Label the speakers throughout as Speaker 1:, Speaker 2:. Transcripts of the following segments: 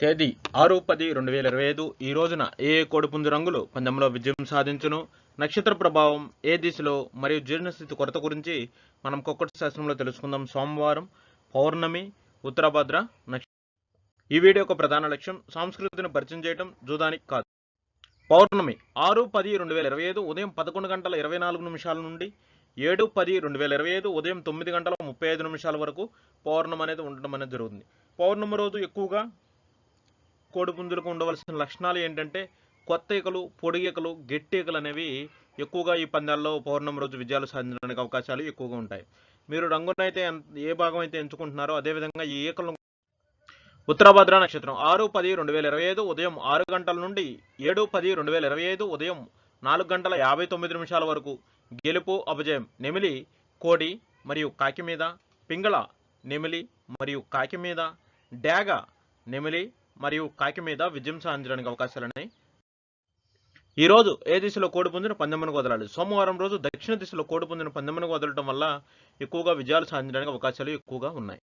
Speaker 1: తేదీ ఆరు పది రెండు వేల ఇరవై ఐదు. ఈ రోజున ఏ కోడిపుంజు రంగులు పందెంలో విజయం సాధించును? నక్షత్ర ప్రభావం ఏ దిశలో మరియు జీర్ణస్థితి కొరత గురించి మనం కొక్కటి శాస్త్రంలో తెలుసుకుందాం. సోమవారం పౌర్ణమి ఉత్తరాభద్ర నక్ష ఈ వీడియో యొక్క ప్రధాన లక్ష్యం సంస్కృతిని పరిచయం చేయడం జూదానికి కాదు. పౌర్ణమి ఆరు పది రెండు వేల ఇరవై ఐదు ఉదయం పదకొండు గంటల ఇరవై నాలుగు నిమిషాల నుండి ఏడు పది రెండు వేల ఇరవై ఐదు ఉదయం తొమ్మిది గంటల ముప్పై ఐదు నిమిషాల వరకు పౌర్ణమి అనేది ఉండడం అనేది జరుగుతుంది. పౌర్ణమి రోజు ఎక్కువగా కోడిపుంజులకు ఉండవలసిన లక్షణాలు ఏంటంటే కొత్త ఈకలు పొడి ఈకలు గట్టి ఈకలు అనేవి ఎక్కువగా ఈ పందాల్లో పౌర్ణమి రోజు విజయాలు సాధించడానికి అవకాశాలు ఎక్కువగా ఉంటాయి. మీరు రంగునైతే ఏ భాగం అయితే ఎంచుకుంటున్నారో అదేవిధంగా ఈ ఈకలను ఉత్తరాభద్ర నక్షత్రం ఆరు పది రెండు వేల ఇరవై ఐదు ఉదయం ఆరు గంటల నుండి ఏడు పది రెండు వేల ఇరవై ఐదు ఉదయం నాలుగు గంటల యాభై తొమ్మిది నిమిషాల వరకు గెలుపు అపజయం నెమిలి కోడి మరియు కాకి మీద పింగళ నెమిలి మరియు కాకి మీద డాగ నెమిలి మరియు కాకి మీద విజయం సాధించడానికి అవకాశాలున్నాయి ఈ రోజు ఏ దిశలో కోడి పుంజును పందెమ్మను వదలాలి? సోమవారం రోజు దక్షిణ దిశలో కోడి పుంజును పందెమ్మను వదలడం వల్ల ఎక్కువగా విజయాలు సాధించడానికి అవకాశాలు ఎక్కువగా ఉన్నాయి.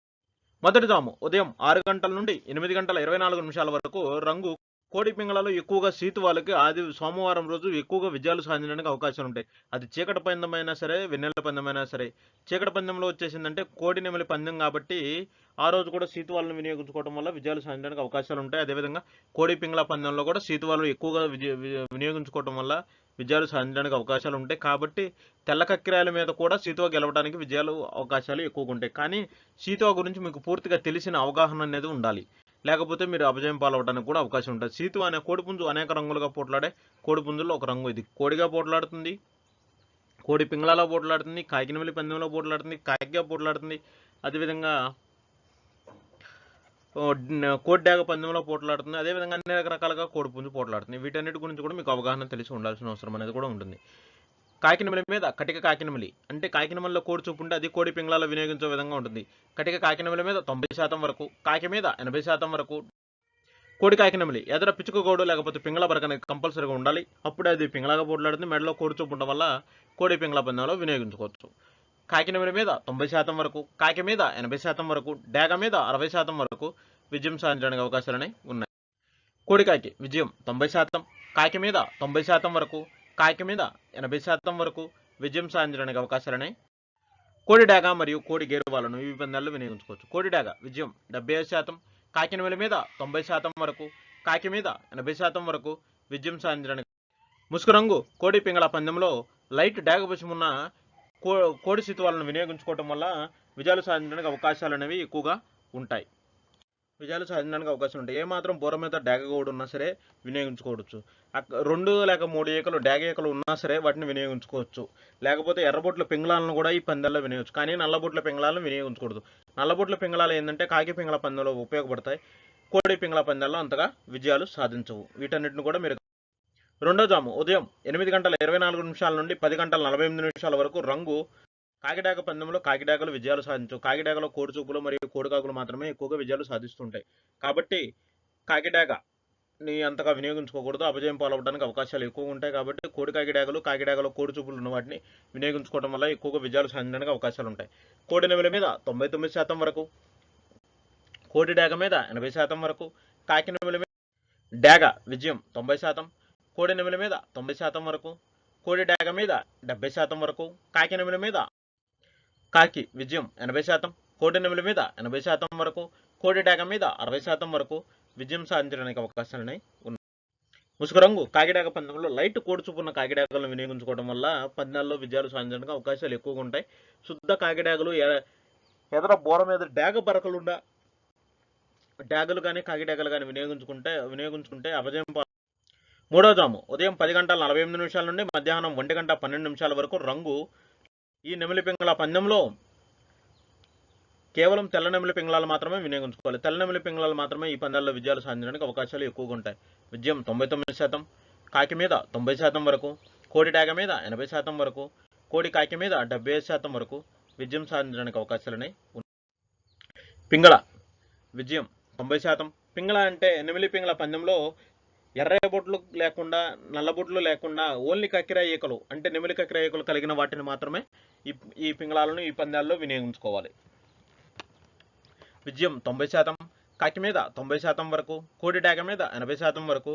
Speaker 1: మొదటి జాము ఉదయం ఆరు గంటల నుండి ఎనిమిది గంటల ఇరవై నాలుగు నిమిషాల వరకు రంగు కోడి పింగళలో ఎక్కువగా సీతు వాళ్ళకి ఆది సోమవారం రోజు ఎక్కువగా విజయాలు సాధించడానికి అవకాశాలు ఉంటాయి. అది చీకటి పందెమైనా సరే వెన్నెల పందెమైనా సరే. చీకటి పందెంలో వచ్చేసిందంటే కోడి నెమలి పందెం కాబట్టి ఆ రోజు కూడా సీతు వినియోగించుకోవడం వల్ల విజయాలు సాధించడానికి అవకాశాలు ఉంటాయి. అదేవిధంగా కోడి పింగళ పందెంలో కూడా సీతు వాళ్ళు ఎక్కువగా విజయ వి- వినియోగించుకోవడం వల్ల విజయాలు సాధించడానికి అవకాశాలు ఉంటాయి. కాబట్టి తెల్ల కక్కిరాయల మీద కూడా సీతువ గెలవడానికి విజయాలు అవకాశాలు ఎక్కువగా ఉంటాయి. కానీ సీతువ గురించి మీకు పూర్తిగా తెలిసిన అవగాహన అనేది ఉండాలి. లేకపోతే మీరు అపజయం పాలవడానికి కూడా అవకాశం ఉంటుంది. సీతు అనే కోడిపుంజు అనేక రంగులుగా పోట్లాడే కోడిపుంజుల్లో ఒక రంగు ఇది. కోడిగా పోట్లాడుతుంది కోడి పింగళాలో పోట్లాడుతుంది కాకినమల్లి పందెంలో పోట్లాడుతుంది కాకిగా పోట్లాడుతుంది. అదేవిధంగా కోడి డాగ పందెంలో పోట్లాడుతుంది. అదేవిధంగా అన్ని రకరకాలుగా కోడిపుంజు పోట్లాడుతుంది. వీటన్నిటి గురించి కూడా మీకు అవగాహన తెలిసి ఉండాల్సిన అవసరం అనేది కూడా ఉంటుంది. కాకినమలి మీద కటిక కాకినమలి. అంటే కాకినమలిలో కోడి చూపు ఉంటే అది కోడి పింగళాలో వినియోగించే విధంగా ఉంటుంది. కటిక కాకినమలి మీద తొంభై శాతం వరకు కాకి మీద ఎనభై శాతం వరకు కోడి కాకినమలి. ఎదర పిచ్చుక కోడు లేకపోతే పింగళ బరకనే కంపల్సరీగా ఉండాలి. అప్పుడే అది పింగళగా పోట్లాడుతుంది. మెడలో కోడి చూపు ఉండడం వల్ల కోడి పింగళ పందెంలో వినియోగించుకోవచ్చు. కాకినమలి మీద తొంభై శాతం వరకు కాకి మీద ఎనభై శాతం వరకు డేగ మీద అరవై శాతం వరకు విజయం సాధించడానికి అవకాశాలని ఉన్నాయి. కోడికాకి విజయం తొంభై శాతం. కాకి మీద తొంభై శాతం వరకు కాకి మీద ఎనభై శాతం వరకు విజయం సాధించడానికి అవకాశాలని కోడి డాగ మరియు కోడి గేరువాలను ఈ పందాల్లో వినియోగించుకోవచ్చు. కోడి డాగ విజయం డెబ్బై ఐదు శాతం. కాకినమలి మీద తొంభై శాతం వరకు కాకి మీద ఎనభై శాతం వరకు విజయం సాధించడానికి ముసుగు రంగు కోడి పింగళ పందెంలో లైట్ డాగ పుషం ఉన్న కో కోడి శితువాలను వినియోగించుకోవటం వల్ల విజయాలు సాధించడానికి అవకాశాలు అనేవి ఎక్కువగా ఉంటాయి. విజయాలు సాధించడానికి అవకాశం ఉంటాయి. ఏమాత్రం బోర మీద డాగ కూడా ఉన్నా సరే వినియోగించుకోవచ్చు. రెండు లేక మూడు ఏకలు డాగ ఏకలు ఉన్నా సరే వాటిని వినియోగించుకోవచ్చు. లేకపోతే ఎర్రబొట్ల పింగళాలను కూడా ఈ పందెల్లో వినియోగించు కానీ నల్లబొట్ల పింగళాలను వినియోగించకూడదు. నల్లబొట్ల పింగళాలు ఏంటంటే కాకి పింగళ పందెంలో ఉపయోగపడతాయి. కోడి పింగళ పందెల్లో అంతగా విజయాలు సాధించవు. వీటన్నిటిని కూడా మీరు రెండో జాము ఉదయం ఎనిమిది గంటల ఇరవై నాలుగు నిమిషాల నుండి పది గంటల నలభై ఎనిమిది నిమిషాల వరకు రంగు కాకిడాక పందెంలో కాకిడాకలు విజయాలు సాధించవు కాకిడాకలో కోడిచూపులు మరియు కోడికాకులు మాత్రమే ఎక్కువగా విజయాలు సాధిస్తుంటాయి. కాబట్టి కాకిడాక ని అంతగా వినియోగించుకోకూడదు. అపజయం పాలవడానికి అవకాశాలు ఎక్కువ ఉంటాయి కాబట్టి కోడి కాకిడాకలు కాకిడాకలో కోడి చూపులు ఉన్న వాటిని వినియోగించుకోవడం వల్ల ఎక్కువగా విజయాలు సాధించడానికి అవకాశాలు ఉంటాయి. కోడి నెమల మీద తొంభై తొమ్మిది శాతం వరకు కోడి డాగ మీద ఎనభై శాతం వరకు కాకి నెమల మీద డాగ విజయం తొంభై శాతం కోడి నెమల మీద తొంభై శాతం వరకు కోడి డాగ మీద డెబ్బై శాతం వరకు కాకి నెమల మీద కాకి విజయం ఎనభై శాతం కోడి నెమల మీద ఎనభై శాతం వరకు కోడి డాగ మీద అరవై శాతం వరకు విజయం సాధించడానికి అవకాశాలున్నాయి ఉన్నాయి. ముసుగు రంగు కాకిడాక పందెంలో లైట్ కోడి కాకిడాకలను వినియోగించుకోవడం వల్ల పందాల్లో విజయాలు సాధించడానికి అవకాశాలు ఎక్కువగా ఉంటాయి. శుద్ధ కాకిడాకలు ఎదర బోర మీద డాగ బరకలుండా డాగలు కానీ కాకిడాకలు కానీ వినియోగించుకుంటే వినియోగించుకుంటే అభజయం మూడో జాము. ఉదయం పది గంటల నలభై ఎనిమిది నిమిషాల నుండి మధ్యాహ్నం ఒంటి గంట పన్నెండు నిమిషాల వరకు రంగు ఈ నెమిలి పింగళ పందెంలో కేవలం తెల్ల నెమిలి పింగళాలు మాత్రమే వినియోగించుకోవాలి. తెల్ల నెమిలి పింగళాలు మాత్రమే ఈ పందాల్లో విజయాలు సాధించడానికి అవకాశాలు ఎక్కువగా ఉంటాయి విజయం తొంభై తొమ్మిది శాతం కాకి మీద తొంభై శాతం వరకు కోడి డాగ మీద ఎనభై శాతం వరకు కోడి కాకి మీద డెబ్బై ఐదు శాతం వరకు విజయం సాధించడానికి అవకాశాలున్నాయి పింగళ విజయం తొంభై శాతం. పింగళ అంటే ఎనిమిది పింగళ పందెంలో ఎర్ర బొట్లు లేకుండా నల్ల బొట్లు లేకుండా ఓన్లీ కక్కిర ఈకలు అంటే నెమిలి కక్కిర ఈకలు కలిగిన వాటిని మాత్రమే ఈ ఈ పింగళాలను ఈ పందాల్లో వినియోగించుకోవాలి. విజయం తొంభై శాతం కాకి మీద తొంభై శాతం వరకు కోడి డాగ మీద ఎనభై శాతం వరకు.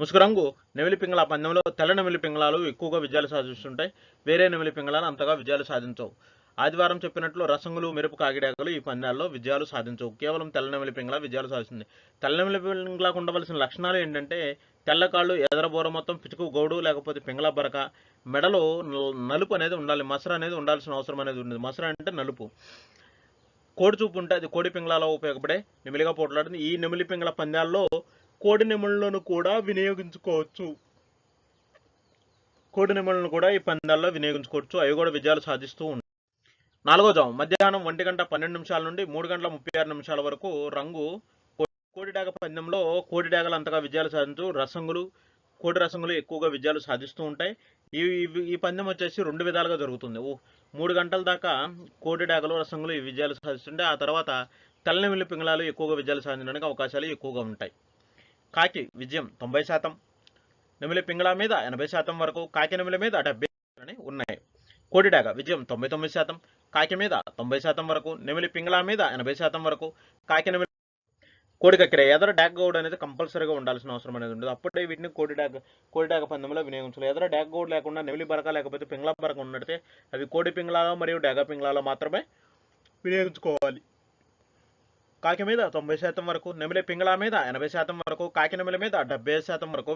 Speaker 1: ముసుగు రంగు నెమిలి పింగళ పందెంలో తెల్ల నెమిలి పింగళాలు ఎక్కువగా విజయాలు సాధిస్తుంటాయి. వేరే నెమిలి పింగళాలు అంతగా విజయాలు సాధించవు. ఆదివారం చెప్పినట్లు రసంగులు మెరుపు కాగిడాకులు ఈ పందాల్లో విజయాలు సాధించవు. కేవలం తెల్ల నెమిలి విజయాలు సాధిస్తుంది. తెల్ల నెమిలి ఉండవలసిన లక్షణాలు ఏంటంటే తెల్లకాళ్ళు ఎదరబోర మొత్తం పిచుకు గౌడు లేకపోతే పింగళ బరక. మెడలో నలుపు అనేది ఉండాలి. మసర అనేది ఉండాల్సిన అవసరం అనేది ఉంది మసర అంటే నలుపు. కోడి చూపు ఉంటే అది కోడి పింగళాలో ఉపయోగపడే నెమిలిగా పోట్లాడుతుంది. ఈ నెమిలి పింగళ పందాల్లో కోడి నెమళ్ళను కూడా వినియోగించుకోవచ్చు. కోడి నెమళ్ళను కూడా ఈ పందాల్లో వినియోగించుకోవచ్చు. అవి కూడా విజయాలు సాధిస్తూ ఉంటాయి నాలుగో జాము. మధ్యాహ్నం ఒంటి గంట పన్నెండు నిమిషాల నుండి మూడు గంటల ముప్పై ఆరు నిమిషాల వరకు రంగు కో- కోడిడాగ పందెంలో కోడిడాగలు అంతగా విజయాలు సాధించు రసంగులు కోడి రసంగులు ఎక్కువగా విజయాలు సాధిస్తూ ఉంటాయి. ఈ ఇవి- ఈ పందెం వచ్చేసి రెండు విధాలుగా జరుగుతుంది. మూడు గంటల దాకా కోడి డాగలు రసంగులు ఈ విజయాలు సాధిస్తుంటే ఆ తర్వాత తెల్లనెమిలి పింగళాలు ఎక్కువగా విజయాలు సాధించడానికి అవకాశాలు ఎక్కువగా ఉంటాయి. కాకి విజయం తొంభై శాతం. నెమిలి పింగళ మీద ఎనభై శాతం వరకు కాకి నెమిలి మీద డెబ్బై కోడిడాగ విజయం తొంభై తొమ్మిది శాతం కాకి మీద తొంభై శాతం వరకు నెమిలి పింగళా మీద ఎనభై శాతం వరకు కాకి నెమిలి కోడికక్కిర ఎదర డాగ్ గౌడ్ అనేది కంపల్సరీగా ఉండాల్సిన అవసరం అనేది ఉండదు. అప్పుడే వీటిని కోడి డాగ్ కోడి డాగ పందెంలో వినియోగించాలి. ఎదర డాగ్ గౌడ్ లేకుండా నెమిలి బరక లేకపోతే పింగళా బరక ఉన్నట్టే అవి కోడి పింగళాలో మరియు డాగ పింగళాలో మాత్రమే వినియోగించుకోవాలి. కాకి మీద తొంభై శాతం వరకు నెమిలి పింగళా మీద ఎనభై శాతం వరకు కాకి నెమిలి మీద డెబ్బై శాతం వరకు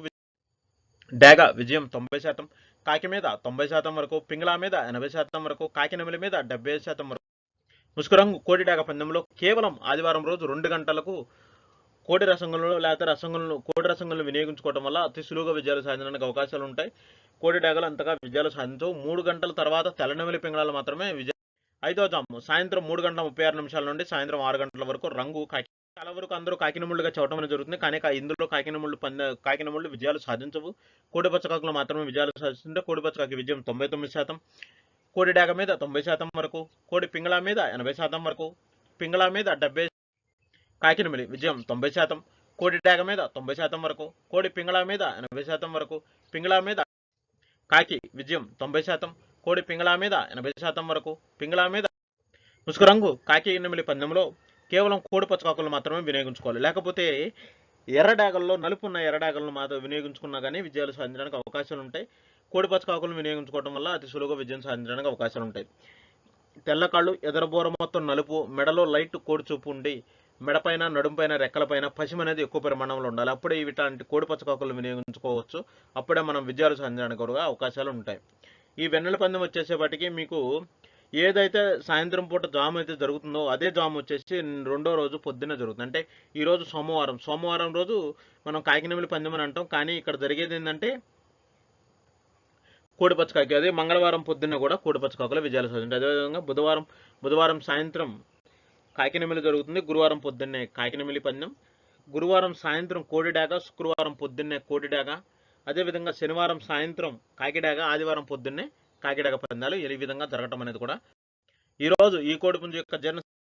Speaker 1: డాగ విజయం తొంభై శాతం కాకి మీద తొంభై శాతం వరకు పింగళా మీద ఎనభై శాతం వరకు కాకినమిలి మీద డెబ్బై శాతం వరకు. ముసుకురంగు కోడి డేగ పందెంలో కేవలం ఆదివారం రోజు రెండు గంటలకు కోడి రసంగంలో లేకపోతే రసంగంలో కోడి రసంగంలో వినియోగించుకోవడం వల్ల అతి సులువుగా విజయాలు సాధించడానికి అవకాశాలు ఉంటాయి. కోడి డేగలు అంతగా విజయాలు సాధించవు. మూడు గంటల తర్వాత తెల్లనమిలి పింగళాలు మాత్రమే విజయ. ఐదో జాము సాయంత్రం మూడు గంటల ముప్పై ఆరు నిమిషాల నుండి సాయంత్రం ఆరు గంటల వరకు రంగు కాకి చాలా వరకు అందరూ కాకినముళ్ళుగా చూడటం జరుగుతుంది. కానీ ఇందులో కాకినముళ్ళు పంద కాకినముళ్ళు విజయాలు సాధించవు. కోడి పచ్చకాకులు మాత్రమే విజయాలు సాధిస్తుంటే కోడి పచ్చకాకి విజయం తొంభై తొమ్మిది శాతం. కోడి డాగ మీద తొంభై శాతం వరకు కోడి పింగళ మీద ఎనభై శాతం వరకు పింగళ మీద డెబ్బై కాకినమిలి విజయం తొంభై శాతం. కోడి డాగ మీద తొంభై శాతం వరకు కోడి పింగళ మీద ఎనభై శాతం వరకు పింగళ మీద కాకి విజయం తొంభై శాతం. కోడి పింగళ మీద ఎనభై శాతం వరకు పింగళ మీద ముసుకురంగు కాకి ఎనిమిది పందెంలో కేవలం కోడి పచ్చకాకులు మాత్రమే వినియోగించుకోవాలి. లేకపోతే ఎర్రడాగల్లో నలుపున్న నలుపు ఉన్న మాత్రం వినియోగించుకున్నా కానీ విజయాలు సాధించడానికి అవకాశాలు ఉంటాయి. కోడి పచ్చకాకులను వినియోగించుకోవడం వల్ల అతి సులువుగా విజయం సాధించడానికి అవకాశాలు ఉంటాయి. తెల్లకాళ్ళు ఎదరబోర మొత్తం నలుపు మెడలో లైట్ కోడి చూపు ఉండి మెడపైన నడుంపైన రెక్కలపైన పశ్చిమ అనేది ఎక్కువ పరిమాణంలో ఉండాలి. అప్పుడే ఇట్లాంటి కోడి పచ్చకాకులు వినియోగించుకోవచ్చు. అప్పుడే మనం విజయాలు సాధించడానికి కూడా అవకాశాలు ఉంటాయి. ఈ వెన్నెల పందెం వచ్చేసేపటికి మీకు ఏదైతే సాయంత్రం పూట జామ్ అయితే జరుగుతుందో అదే జామ్ వచ్చేసి రెండో రోజు పొద్దున్న జరుగుతుంది. అంటే ఈరోజు సోమవారం. సోమవారం రోజు మనం కాకినమిలి పందెం అని అంటాం. కానీ ఇక్కడ జరిగేది ఏంటంటే కోడిపచ్చకాకి అదే మంగళవారం పొద్దున్న కూడా కోడిపచ్చకాకుల విజయాలు సాధించాయి అదేవిధంగా బుధవారం బుధవారం సాయంత్రం కాకినమిలి జరుగుతుంది. గురువారం పొద్దున్నే కాకినమిలి పందెం. గురువారం సాయంత్రం కోడిడాగ శుక్రవారం పొద్దున్నే కోడిడాగ అదేవిధంగా శనివారం సాయంత్రం కాకిడాగ ఆదివారం పొద్దున్నే కాకిడాగ పందాలు ఈ విధంగా జరగటం అనేది కూడా ఈరోజు ఈ కోడిపుంజు యొక్క జన్మ